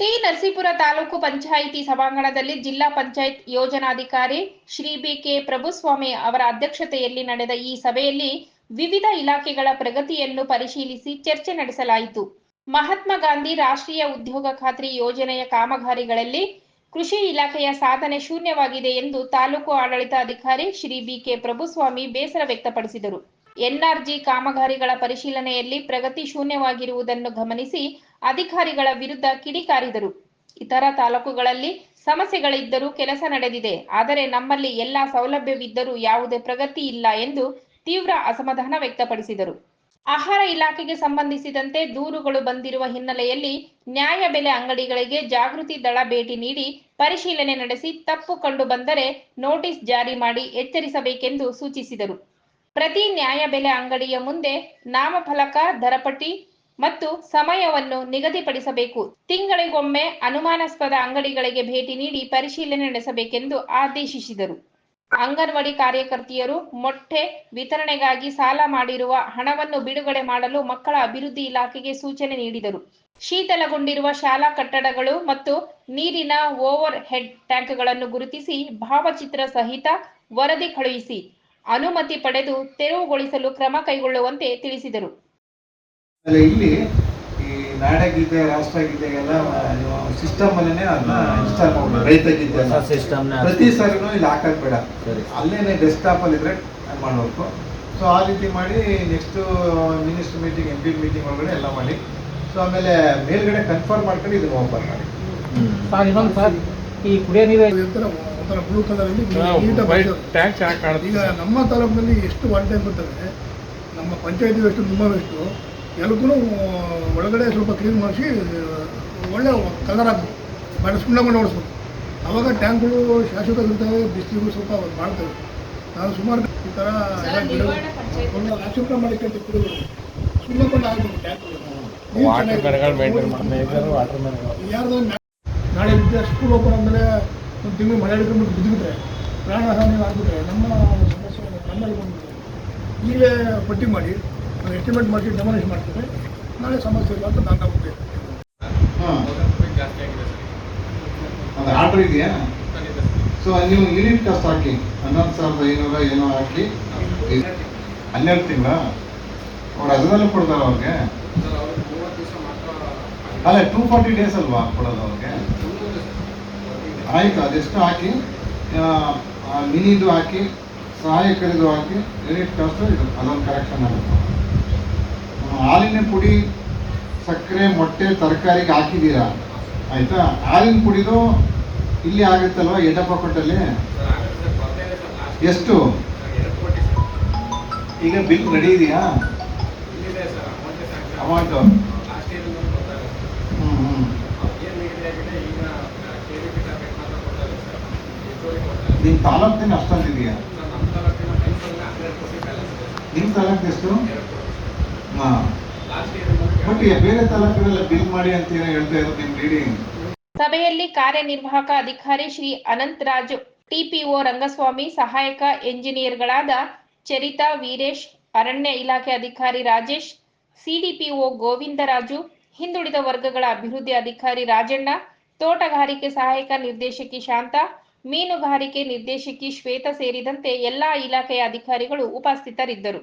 T Narasipura taluk panchayat ಸಭಾಂಗಣದಲ್ಲಿ ಜಿಲ್ಲಾ ಪಂಚಾಯತ್ ಯೋಜನಾಧಿಕಾರಿ ಶ್ರೀ ಬಿ ಕೆ ಪ್ರಭುಸ್ವಾಮಿ ಅವರ ಅಧ್ಯಕ್ಷತೆಯಲ್ಲಿ ನಡೆದ ಈ ಸಭೆಯಲ್ಲಿ ವಿವಿಧ ಇಲಾಖೆಗಳ ಪ್ರಗತಿಯನ್ನು ಪರಿಶೀಲಿಸಿ ಚರ್ಚೆ ನಡೆಸಲಾಯಿತು. ಮಹಾತ್ಮ ಗಾಂಧಿ ರಾಷ್ಟ್ರೀಯ ಉದ್ಯೋಗ ಖಾತ್ರಿ ಯೋಜನೆಯ ಕಾಮಗಾರಿಗಳಲ್ಲಿ ಕೃಷಿ ಇಲಾಖೆಯ ಸಾಧನೆ ಶೂನ್ಯವಾಗಿದೆ ಎಂದು ತಾಲೂಕು ಆಡಳಿತ ಅಧಿಕಾರಿ ಶ್ರೀ ಬಿ ಕೆ ಪ್ರಭುಸ್ವಾಮಿ ಬೇಸರ ವ್ಯಕ್ತಪಡಿಸಿದರು. ಎನ್ಆರ್ಜಿ ಕಾಮಗಾರಿಗಳ ಪರಿಶೀಲನೆಯಲ್ಲಿ ಪ್ರಗತಿ ಶೂನ್ಯವಾಗಿರುವುದನ್ನು ಗಮನಿಸಿ ಅಧಿಕಾರಿಗಳ ವಿರುದ್ಧ ಕಿಡಿಕಾರಿದರು. ಇತರ ತಾಲೂಕುಗಳಲ್ಲಿ ಸಮಸ್ಯೆಗಳಿದ್ದರೂ ಕೆಲಸ ನಡೆದಿದೆ. ಆದರೆ ನಮ್ಮಲ್ಲಿ ಎಲ್ಲಾ ಸೌಲಭ್ಯವಿದ್ದರೂ ಯಾವುದೇ ಪ್ರಗತಿ ಇಲ್ಲ ಎಂದು ತೀವ್ರ ಅಸಮಾಧಾನ ವ್ಯಕ್ತಪಡಿಸಿದರು. ಆಹಾರ ಇಲಾಖೆಗೆ ಸಂಬಂಧಿಸಿದಂತೆ ದೂರುಗಳು ಬಂದಿರುವ ಹಿನ್ನೆಲೆಯಲ್ಲಿ ನ್ಯಾಯಬೆಲೆ ಅಂಗಡಿಗಳಿಗೆ ಜಾಗೃತಿ ದಳ ಭೇಟಿ ನೀಡಿ ಪರಿಶೀಲನೆ ನಡೆಸಿ ತಪ್ಪು ಕಂಡು ಬಂದರೆ ನೋಟಿಸ್ ಜಾರಿ ಮಾಡಿ ಎಚ್ಚರಿಸಬೇಕೆಂದು ಸೂಚಿಸಿದರು. ಪ್ರತಿ ನ್ಯಾಯಬೆಲೆ ಅಂಗಡಿಯ ಮುಂದೆ ನಾಮಫಲಕ, ದರಪಟ್ಟಿ ಮತ್ತು ಸಮಯವನ್ನು ನಿಗದಿಪಡಿಸಬೇಕು. ತಿಂಗಳಿಗೊಮ್ಮೆ ಅನುಮಾನಾಸ್ಪದ ಅಂಗಡಿಗಳಿಗೆ ಭೇಟಿ ನೀಡಿ ಪರಿಶೀಲನೆ ನಡೆಸಬೇಕೆಂದು ಆದೇಶಿಸಿದರು. ಅಂಗನವಾಡಿ ಕಾರ್ಯಕರ್ತೆಯರು ಮೊಟ್ಟೆ ವಿತರಣೆಗಾಗಿ ಸಾಲ ಮಾಡಿರುವ ಹಣವನ್ನು ಬಿಡುಗಡೆ ಮಾಡಲು ಮಕ್ಕಳ ಅಭಿವೃದ್ಧಿ ಇಲಾಖೆಗೆ ಸೂಚನೆ ನೀಡಿದರು. ಶೀತಲಗೊಂಡಿರುವ ಶಾಲಾ ಕಟ್ಟಡಗಳು ಮತ್ತು ನೀರಿನ ಓವರ್ ಹೆಡ್ ಟ್ಯಾಂಕ್ಗಳನ್ನು ಗುರುತಿಸಿ ಭಾವಚಿತ್ರ ಸಹಿತ ವರದಿ ಕಳುಹಿಸಿ ಅನುಮತಿ ಪಡೆದು ತೆರವುಗೊಳಿಸಲು ಕ್ರಮ ಕೈಗೊಳ್ಳುವಂತೆ ತಿಳಿಸಿದರು. ಇಲ್ಲಿ ಈ ನಾಡಗೀತೆ ರಾಷ್ಟ್ರಗೀತೆಗೆಲ್ಲ ಸಿಸ್ಟಮ್ ಅಲ್ಲೇ ಅದನ್ನ ಇನ್ಸ್ಟಾಲ್ ಮಾಡ್ಬೋದು ರೈತ ಗೀತೆ. ಸಿಸ್ಟಮ್ನ ಪ್ರತಿ ಸಾರಿನೂ ಇಲ್ಲಿ ಹಾಕಕ್ ಬೇಡ ಸರಿ. ಅಲ್ಲೇನೆ ಡೆಸ್ಕ್ಟಾಪ್ ಅಲ್ಲಿ ಇದ್ರೆ ಮಾಡಬೇಕು ಮಾಡ್ಬೇಕು. ಸೊ ಆ ರೀತಿ ಮಾಡಿ next minister meeting M P meeting ಒಳಗಡೆ ಎಲ್ಲ ಮಾಡಿ. ಸೊ ಆಮೇಲೆ ಮೇಲ್ಗಡೆ ಕನ್ಫರ್ಮ್ ಮಾಡ್ಕೊಂಡು ಇದನ್ನ ಓಪನ್ ಮಾಡಿ. ಸರ್ ಇನ್ನೊಂದು ಸರ್ ಈ ಕುಡಿಯೋ ನೀರು ಒಂಥರ ಒಂಥರ ಬ್ಲೂ ಕಲರ್ ಅಲ್ಲಿ ವೈಟ್ ಬರ್ತಾರೆ. ಟ್ಯಾಂಕ್ ಚೆನ್ನಾಗಿ ಕಾಣುತ್ತೆ ಈಗ ನಮ್ಮ ತಾಲೂಕಿನಲ್ಲಿ ಎಷ್ಟು ಒನ್ ಟೈಮ್ ಬರ್ತದೆ ನಮ್ಮ ಪಂಚಾಯತಿ ಎಷ್ಟು ತುಂಬಾ ಎಷ್ಟು ಎಲ್ಲಕ್ಕೂ ಒಳಗಡೆ ಸ್ವಲ್ಪ ಕ್ಲೀನ್ ಮಾಡಿಸಿ ಒಳ್ಳೆ ಕಲರ್ ಹಾಕ್ಬೇಕು. ಬಟ್ ಸುಣ್ಣ ಮಣ್ಣು ಓಡಿಸ್ಬೇಕು ಅವಾಗ ಟ್ಯಾಂಕ್ಗಳು ಶಾಶ್ವತವಾಗಿರ್ತವೆ ಬಿಸಿಲಿಗೂ ಸ್ವಲ್ಪ ಅವಾಗ ಮಾಡ್ತವೆ ನಾನು ಸುಮಾರು ಈ ಥರ ಆಶೀರ್ವಾದ ಮಾಡಿಕೊಂಡು ಕುಡಿದ್ರು ಸುಣ್ಣ ಮಣ್ಣು ಹಾಕ್ಬೇಕು ಟ್ಯಾಂಕ್ಗಳು. ಯಾರ್ದೋ ನಾಳೆ ವಿದ್ಯಾ ಸ್ಕೂಲ್ ಓಪನ್ ಆದಮೇಲೆ ಒಂದು ತಿಂಗಳು ಮಳೆ ಹಿಡ್ಕೊಂಡ್ಬಿಟ್ಟು ಬಿದ್ದುಬಿಟ್ರೆ ಪ್ರಾಣ ಹಾನಿ ಆಗ್ಬಿಟ್ರೆ ನಮ್ಮ ಸಮಸ್ಯೆ ನಮ್ಮಲ್ಲಿ ಬಂದ್ಬಿಟ್ರೆ ಈಗಲೇ ಪಟ್ಟಿ ಮಾಡಿ ಎಸ್ಟಿಮೇಟ್ ಮಾಡಿ ಡೆಮಾಲಿಷ್ ಮಾಡ್ತೀವಿ. ನಾಳೆ ಸಮಸ್ಯೆ ಇಲ್ಲ ಅಂತ ನಾನು ಜಾಸ್ತಿ ಅದು ಆರ್ಡರ್ ಇದೆಯಾ? ಸೊ ನೀವು ಯೂನಿಟ್ ಕಾಸ್ಟ್ ಹಾಕಿ ಹನ್ನೊಂದು ಸಾವಿರದ ಐನೂರ ಏನೋ ಹಾಕಿ ಹನ್ನೆರಡು ತಿಂಗಳ? ಅವ್ರು ಅದರಲ್ಲೂ ಕೊಡ್ತಾರೆ ಅವ್ರಿಗೆ? ಅಲ್ಲ ಟೂ ಫಾರ್ಟಿ ಡೇಸ್ ಅಲ್ವಾ ಕೊಡೋದು ಅವ್ರಿಗೆ? ಆಯ್ತು ಅದೆಷ್ಟು ಹಾಕಿ ಮಿನಿದು ಹಾಕಿ ಸಹಾಯಕರಿದು ಹಾಕಿ ಯೂನಿಟ್ ಕಾಸ್ಟ್ ಇದು ಅದೊಂದು ಕರೆಕ್ಷನ್ ಆಗುತ್ತೆ. ಹಾಲಿನ ಪುಡಿ ಸಕ್ಕರೆ, ಮೊಟ್ಟೆ, ತರಕಾರಿಗೆ ಹಾಕಿದ್ದೀರಾ? ಆಯಿತಾ? ಹಾಲಿನ ಪುಡಿದು ಇಲ್ಲಿ ಆಗುತ್ತಲ್ವ ಯಡಪ್ಪ ಕೊಟ್ಟಲ್ಲಿ ಎಷ್ಟು? ಈಗ ಬಿಲ್ ರೆಡಿ ಇದೆಯಾ? ಅಮೌಂಟ್ ಹ್ಞೂ ಹ್ಞೂ ನಿಮ್ಮ ತಾಲೂಕಿನ ಅಷ್ಟೊಂದಿದೆಯಾ? ನಿಮ್ಮ ತಾಲೂಕು ಎಷ್ಟು? ಸಭೆಯಲ್ಲಿ ಕಾರ್ಯನಿರ್ವಾಹಕ ಅಧಿಕಾರಿ ಶ್ರೀ ಅನಂತರಾಜು, ಟಿಪಿಒ ರಂಗಸ್ವಾಮಿ, ಸಹಾಯಕ ಎಂಜಿನಿಯರ್ಗಳಾದ ಚರಿತಾ ವೀರೇಶ್, ಅರಣ್ಯ ಇಲಾಖೆ ಅಧಿಕಾರಿ ರಾಜೇಶ್, ಸಿಡಿಪಿಒ ಗೋವಿಂದರಾಜು, ಹಿಂದುಳಿದ ವರ್ಗಗಳ ಅಭಿವೃದ್ಧಿ ಅಧಿಕಾರಿ ರಾಜಣ್ಣ, ತೋಟಗಾರಿಕೆ ಸಹಾಯಕ ನಿರ್ದೇಶಕಿ ಶಾಂತ, ಮೀನುಗಾರಿಕೆ ನಿರ್ದೇಶಕಿ ಶ್ವೇತ ಸೇರಿದಂತೆ ಎಲ್ಲಾ ಇಲಾಖೆಯ ಅಧಿಕಾರಿಗಳು ಉಪಸ್ಥಿತರಿದ್ದರು.